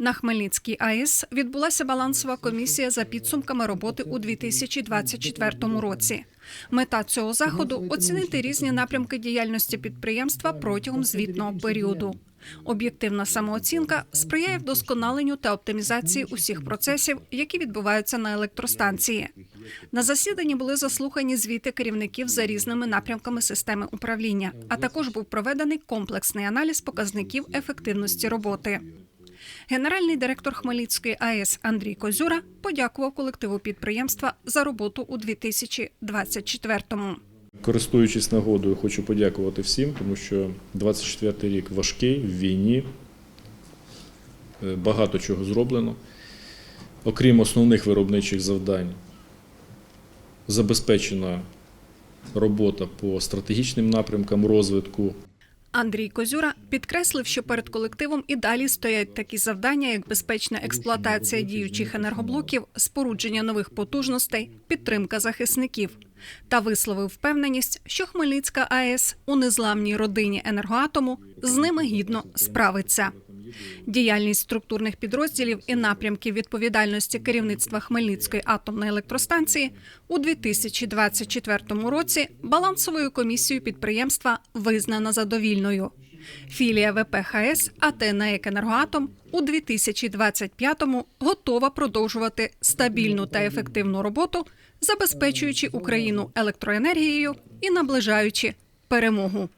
На Хмельницькій АЕС відбулася балансова комісія за підсумками роботи у 2024 році. Мета цього заходу оцінити різні напрямки діяльності підприємства протягом звітного періоду. Об'єктивна самооцінка сприяє вдосконаленню та оптимізації усіх процесів, які відбуваються на електростанції. На засіданні були заслухані звіти керівників за різними напрямками системи управління, а також був проведений комплексний аналіз показників ефективності роботи. Генеральний директор Хмельницької АЕС Андрій Козюра подякував колективу підприємства за роботу у 2024-му. Користуючись нагодою, хочу подякувати всім, тому що 24-й рік важкий в війні. Е, Багато чого зроблено. Окрім основних виробничих завдань, забезпечена робота по стратегічним напрямкам розвитку. Андрій Козюра підкреслив, що перед колективом і далі стоять такі завдання, як безпечна експлуатація діючих енергоблоків, спорудження нових потужностей, підтримка захисників. Та висловив впевненість, що Хмельницька АЕС у незламній родині енергоатому з ними гідно справиться. Діяльність структурних підрозділів і напрямків відповідальності керівництва Хмельницької атомної електростанції у 2024 році балансовою комісією підприємства визнана задовільною. Філія ВПХС АТ «НАЕК Енергоатом» у 2025-му готова продовжувати стабільну та ефективну роботу, забезпечуючи Україну електроенергією і наближаючи перемогу.